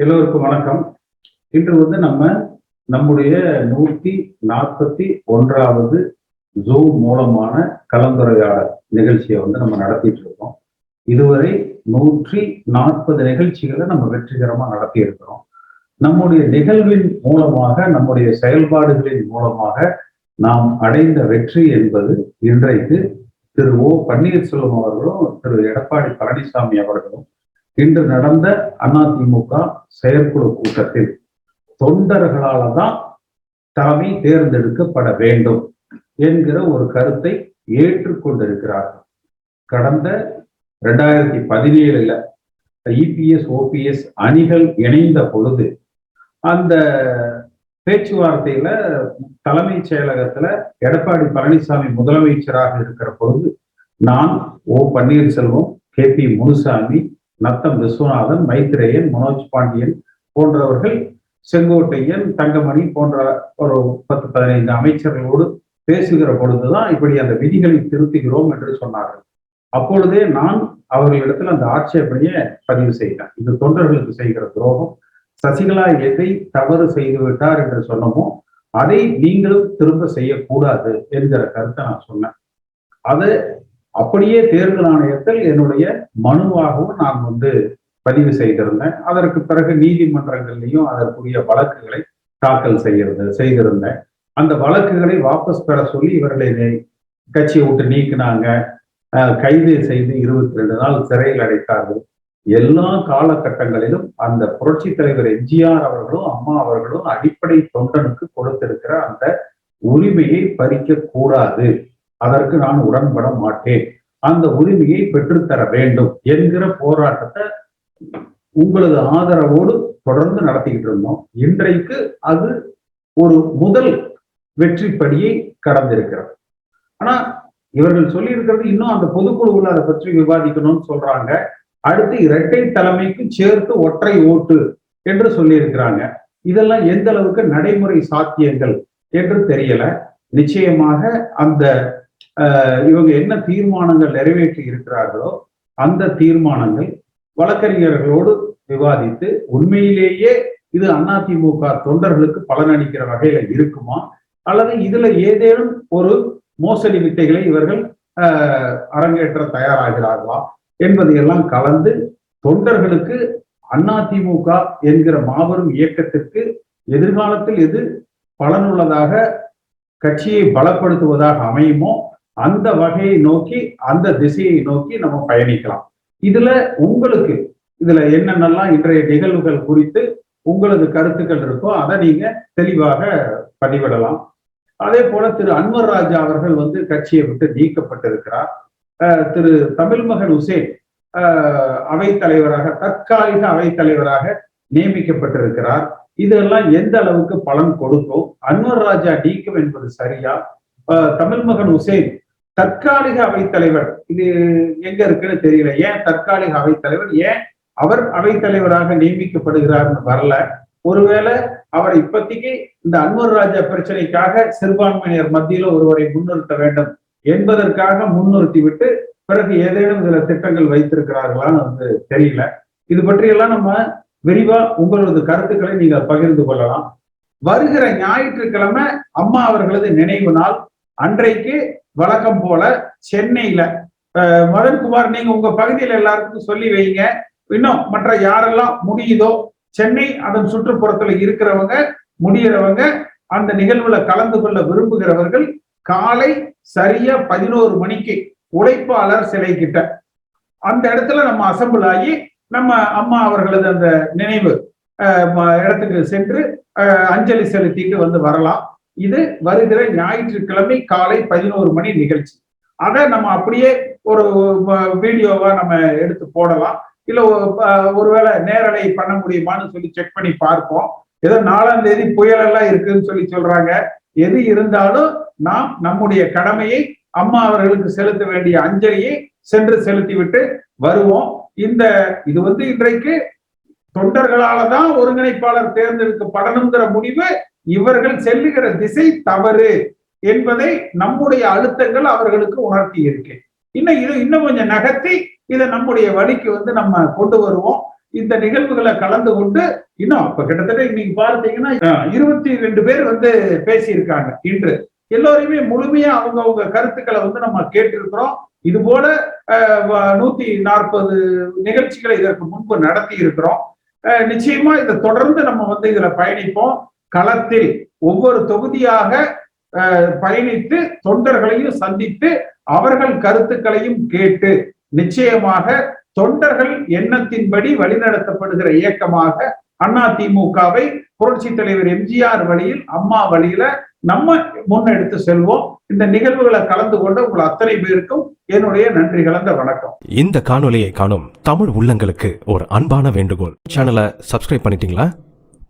எல்லோருக்கும் வணக்கம். இன்று வந்து நம்ம நம்முடைய நூத்தி நாற்பத்தி ஒன்றாவது ஜூம் மூலமான கலந்துரையாடல் நிகழ்ச்சியை வந்து நம்ம நடத்திட்டு இருக்கோம். இதுவரை நூற்றி நாற்பது நிகழ்ச்சிகளை நம்ம வெற்றிகரமா நடத்தி இருக்கிறோம். நம்முடைய நிகழ்வின் மூலமாக நம்முடைய செயல்பாடுகளின் மூலமாக நாம் அடைந்த வெற்றி என்பது இன்றைக்கு திரு ஓ பன்னீர்செல்வம் அவர்களும் திரு எடப்பாடி பழனிசாமி அவர்களும் இன்று நடந்த அதிமுக செயற்குழு கூட்டத்தில் தொண்டர்களால தான் தலைமை தேர்ந்தெடுக்கப்பட வேண்டும் என்கிற ஒரு கருத்தை ஏற்றுக்கொண்டிருக்கிறார்கள். கடந்த ரெண்டாயிரத்தி பதினேழுல இபிஎஸ் ஓபிஎஸ் அணிகள் இணைந்த பொழுது அந்த பேச்சுவார்த்தையில தலைமைச் செயலகத்துல எடப்பாடி பழனிசாமி முதலமைச்சராக இருக்கிற பொழுது நான் O Panneerselvam K P Munusamy Natham Viswanathan Maitreyan Manoj Pandian போன்றவர்கள் செங்கோட்டையன் தங்கமணி போன்ற ஒரு பத்து பதினைந்து அமைச்சர்களோடு பேசுகிற பொழுதுதான் இப்படி அந்த விதிகளை திருத்துகிறோம் என்று சொன்னார்கள். அப்பொழுதே நான் அவர்களிடத்தில் அந்த ஆட்சேபனையை பதிவு செய்தேன். இது தொண்டர்களுக்கு செய்கிற துரோகம் சசிகலா எதை தவறு செய்து விட்டார் என்று சொன்னமோ அதை நீங்களும் திரும்ப செய்யக்கூடாது என்கிற கருத்தை நான் சொன்னேன். அதை அப்படியே தேர்தல் ஆணையத்தில் என்னுடைய மனுவாகவும் நான் வந்து பதிவு செய்திருந்தேன். அதற்கு பிறகு நீதிமன்றங்கள்லையும் அதற்குரிய வழக்குகளை தாக்கல் செய்கிறது செய்திருந்தேன். அந்த வழக்குகளை வாபஸ் பெற சொல்லி இவர்களை கட்சியை விட்டு நீக்கினாங்க. கைது செய்து இருபத்தி ரெண்டு நாள் சிறையில் அடைத்தார்கள். எல்லா காலகட்டங்களிலும் அந்த புரட்சி தலைவர் எம்ஜிஆர் அவர்களும் அம்மா அவர்களும் அடிப்படை தொண்டனுக்கு கொடுத்திருக்கிற அந்த உரிமையை பறிக்க கூடாது அதற்கு நான் உடன்பட மாட்டேன். அந்த உரிமையை பெற்றுத்தர வேண்டும் என்கிற போராட்டத்தை உங்களது ஆதரவோடு தொடர்ந்து நடத்திக்கிட்டு இருந்தோம். இன்றைக்கு அது ஒரு முதல் வெற்றிப்படியை கடந்திருக்கிறது. ஆனா இவர்கள் சொல்லி இருக்கிறது இன்னும் அந்த பொதுக்குழுவில் அதை பற்றி விவாதிக்கணும்னு சொல்றாங்க. அடுத்து இரட்டை தலைமைக்கு சேர்த்து ஒற்றை ஓட்டு என்று சொல்லியிருக்கிறாங்க. இதெல்லாம் எந்த அளவுக்கு நடைமுறை சாத்தியங்கள் என்று தெரியல. நிச்சயமாக அந்த இவங்க என்ன தீர்மானங்கள் நிறைவேற்றி இருக்கிறார்களோ அந்த தீர்மானங்கள் வழக்கறிஞர்களோடு விவாதித்து உண்மையிலேயே இது அதிமுக தொண்டர்களுக்கு பலனளிக்கிற வகையில இருக்குமா? அல்லது இதுல ஏதேனும் ஒரு மோசடி வித்தைகளை இவர்கள் அரங்கேற்ற தயாராகிறார்களா என்பதையெல்லாம் கலந்து தொண்டர்களுக்கு அதிமுக என்கிற மாபெரும் இயக்கத்திற்கு எதிர்காலத்தில் எது பலனுள்ளதாக கட்சியை பலப்படுத்துவதாக அமையுமோ அந்த வகையை நோக்கி அந்த திசையை நோக்கி நம்ம பயணிக்கலாம். இதுல உங்களுக்கு இதுல என்னென்னலாம் இன்றைய நிகழ்வுகள் குறித்து உங்களது கருத்துக்கள் இருக்கோ அதை நீங்க தெளிவாக பதிவிடலாம். அதே போல திரு அன்வர் ராஜா அவர்கள் வந்து கட்சியை விட்டு நீக்கப்பட்டிருக்கிறார். திரு தமிழ்மகன் உசேன் அவைத்தலைவராக தற்காலிக அவைத்தலைவராக நியமிக்கப்பட்டிருக்கிறார். இதெல்லாம் எந்த அளவுக்கு பலன் கொடுக்கும்? அன்வர் ராஜா நீக்கம் என்பது சரியா? தமிழ்மகன் உசேன் தற்காலிக அவைத்தலைவர். இது எங்க இருக்குன்னு தெரியல. ஏன் தற்காலிக அவைத்தலைவர்? ஏன் அவர் அவைத்தலைவராக நியமிக்கப்படுகிறார்னு வரல. ஒருவேளை அவர் இப்போதைக்கு இந்த அன்வர் ராஜா பிரச்சனைக்காக சிறுபான்மையினர் மத்தியில ஒருவரை முன்னிறுத்த வேண்டும் என்பதற்காக முன்னிறுத்தி விட்டு பிறகு ஏதேனும் சில திட்டங்கள் வைத்திருக்கிறார்களான்னு வந்து தெரியல. இது பற்றியெல்லாம் நம்ம விரிவா உங்களது கருத்துக்களை நீங்க பகிர்ந்து கொள்ளலாம். வருகிற ஞாயிற்றுக்கிழமை அம்மா அவர்களது நினைவு நாள். அன்றைக்கு வழக்கம் போல சென்னையில மதன்குமார் நீங்க உங்க பகுதியில் எல்லாருக்கும் சொல்லி வைங்க. இன்னும் மற்ற யாரெல்லாம் முடியுதோ சென்னை அதன் சுற்றுப்புறத்துல இருக்கிறவங்க முடியறவங்க அந்த நிகழ்வுல கலந்து கொள்ள விரும்புகிறவர்கள் காலை சரியா பதினோரு மணிக்கு உழைப்பாளர் சிலை கிட்ட. அந்த இடத்துல நம்ம அசம்பிள் ஆகி நம்ம அம்மா அவர்களது அந்த நினைவு இடத்துக்கு சென்று அஞ்சலி செலுத்திட்டு வந்து வரலாம். இது வருகிற ஞாயிற்றுக்கிழமை காலை பதினோரு மணி நிகழ்ச்சி. அதை நம்ம அப்படியே ஒரு வீடியோவா நம்ம எடுத்து போடலாம். இல்ல ஒருவேளை நேரலை பண்ண முடியுமான்னு சொல்லி செக் பண்ணி பார்ப்போம். ஏதோ நாலாம் தேதி புயல் எல்லாம் இருக்குன்னு சொல்லி சொல்றாங்க. எது இருந்தாலும் நாம் நம்முடைய கடமையை அம்மா அவர்களுக்கு செலுத்த வேண்டிய அஞ்சலியை சென்று செலுத்திவிட்டு வருவோம். இந்த இது வந்து இன்றைக்கு தொண்டர்களால தான் ஒருங்கிணைப்பாளர் தேர்ந்தெடுக்கப்படணுங்கிற முடிவு இவர்கள் செல்லுகிற திசை தவறு என்பதை நம்முடைய அழுத்தங்கள் அவர்களுக்கு உணர்த்தி இருக்கு. இன்னும் இது இன்னும் கொஞ்சம் நகர்த்தி இதை நம்முடைய வழிக்கு வந்து நம்ம கொண்டு வருவோம். இந்த நிகழ்வுகளை கலந்து கொண்டு இன்னும் இப்ப கிட்டத்தட்ட இன்னைக்கு பார்த்தீங்கன்னா இருபத்தி ரெண்டு பேர் வந்து பேசியிருக்காங்க இன்று. எல்லோரையுமே முழுமையா அவங்க அவங்க கருத்துக்களை வந்து நம்ம கேட்டிருக்கிறோம். இது போல அஹ், நூத்தி நாற்பது நிகழ்ச்சிகளை இதற்கு முன்பு நடத்தி இருக்கிறோம் அஹ், நிச்சயமா இதை தொடர்ந்து நம்ம வந்து இதுல பயணிப்போம். களத்தில் ஒவ்வொரு தொகுதியாக பயணித்து தொண்டர்களையும் சந்தித்து அவர்கள் கருத்துக்களையும் கேட்டு நிச்சயமாக தொண்டர்கள் எண்ணத்தின்படி வழிநடத்தப்படுகிற இயக்கமாக அண்ணா திமுகவை புரட்சி தலைவர் எம்ஜிஆர் வழியில் அம்மா வழியில நம்ம முன்னெடுத்து செல்வோம். இந்த நிகழ்வுகளை கலந்து கொண்ட உங்கள் அத்தனை பேருக்கும் என்னுடைய நன்றி கலந்த வணக்கம். இந்த காணொலியை காணும் தமிழ் உள்ளங்களுக்கு ஒரு அன்பான வேண்டுகோள். சேனலை சப்ஸ்கிரைப் பண்ணிட்டீங்களா?